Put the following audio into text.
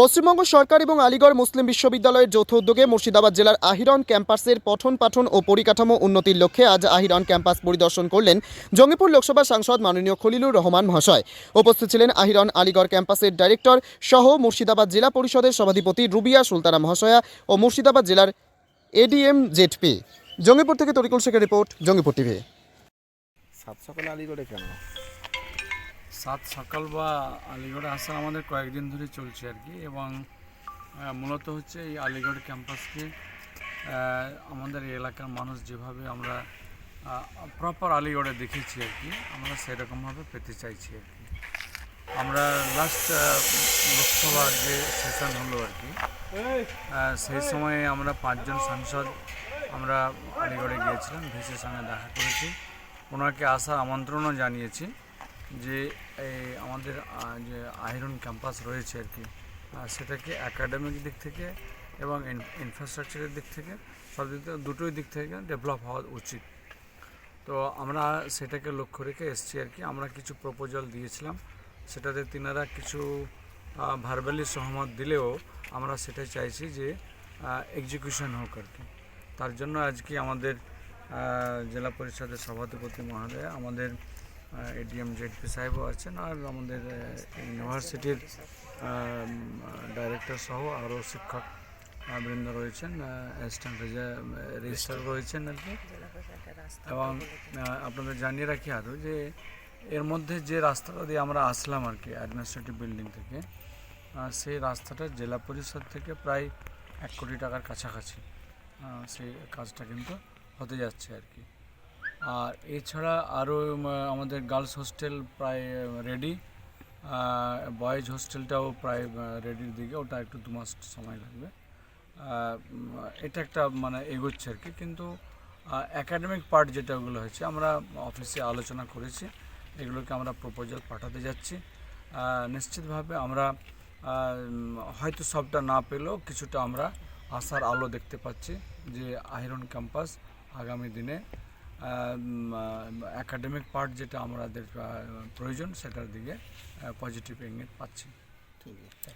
পশ্চিমবঙ্গ সরকার এবং আলিগড় মুসলিম বিশ্ববিদ্যালয়ের যৌথ উদ্যোগে মুর্শিদাবাদ জেলার আহিরন ক্যাম্পাসের পঠন পাঠন ও পরিকাঠামো উন্নতির লক্ষ্যে আজ আহিরন ক্যাম্পাস পরিদর্শন করলেন জঙ্গিপুর লোকসভা সাংসদ মাননীয় খলিলুর রহমান মহাশয়। উপস্থিত ছিলেন আহিরন আলিগড় ক্যাম্পাসের ডাইরেক্টর সহ মুর্শিদাবাদ জেলা পরিষদের সভাধিপতি রুবিয়া সুলতানা মহাশয়া ও মুর্শিদাবাদ জেলার এডিএম জেডপি জঙ্গিপুর থেকে তরিকুল শেখের রিপোর্ট, জঙ্গিপুর টিভি। সাত সকালে আলিগড়ে কেন? সাত সকাল বা আলিগড়ে আসা আমাদের কয়েকদিন ধরে চলছে আর কি এবং মূলত হচ্ছে এই আলিগড় ক্যাম্পাসকে আমাদের এলাকার মানুষ যেভাবে আমরা প্রপার আলিগড়ে দেখেছি আর কি, আমরা সেরকমভাবে পেতে চাইছি আর কি। আমরা লাস্ট লোকসভার যে সেশন হলো আর কি সেই সময়ে আমরা পাঁচজন সাংসদ আমরা আলিগড়ে গিয়েছিলাম ভিসির সঙ্গে দেখা করেছি। ওনাকে আসার আমন্ত্রণও জানিয়েছি। যে আমাদের যে আয়রন ক্যাম্পাস রয়েছে আর কি সেটাকে অ্যাকাডেমিক দিক থেকে এবং ইনফ্রাস্ট্রাকচারের দিক থেকে সব দিক থেকে, দুটোই দিক থেকে ডেভেলপ হওয়া উচিত। তো আমরা সেটাকে লক্ষ্য রেখে এসেছি আর কি, আমরা কিছু প্রপোজাল দিয়েছিলাম, সেটাতে তিনারা কিছু ভার্বালি সহমত দিলেও আমরা সেটাই চাইছি যে এক্সিকিউশন হোক আর কি। তার জন্য আজকে আমাদের জেলা পরিষদের সভাধিপতি মহোদয়, আমাদের এডিএম জেডপি সাহেবও আছেন আর আমাদের ইউনিভার্সিটির ডাইরেক্টর সহ আরও শিক্ষক বৃন্দ রয়েছেন অ্যাসিস্ট্যান্ট রেজিস্ট্রার রয়েছেন আর কি। এবং আপনাদের জানিয়ে রাখি আরও যে এর মধ্যে যে রাস্তাটা দিয়ে আমরা আসলাম আর কি অ্যাডমিনিস্ট্রেটিভ বিল্ডিং থেকে সেই রাস্তাটা জেলা পরিষদ থেকে প্রায় এক কোটি টাকার কাছাকাছি সেই কাজটা কিন্তু হতে যাচ্ছে আর কি। আর এছাড়া আরও আমাদের গার্লস হোস্টেল প্রায় রেডি বয়েজ হোস্টেলটাও প্রায় রেডির দিকে, ওটা একটু দু মাস সময় লাগবে। এটা একটা মানে এগোচ্ছে আর কি, কিন্তু একাডেমিক পার্ট যেটা ওগুলো হয়েছে, আমরা অফিসে আলোচনা করেছি, এগুলোকে আমরা প্রপোজাল পাঠাতে যাচ্ছি। নিশ্চিতভাবে আমরা হয়তো সবটা না পেলেও কিছুটা আমরা আশার আলো দেখতে পাচ্ছি যে আহিরন ক্যাম্পাস আগামী দিনে একাডেমিক পার্ট যেটা আমাদের প্রয়োজন সেটার দিকে পজিটিভ ইঙ্গিত পাচ্ছি। ঠিক আছে।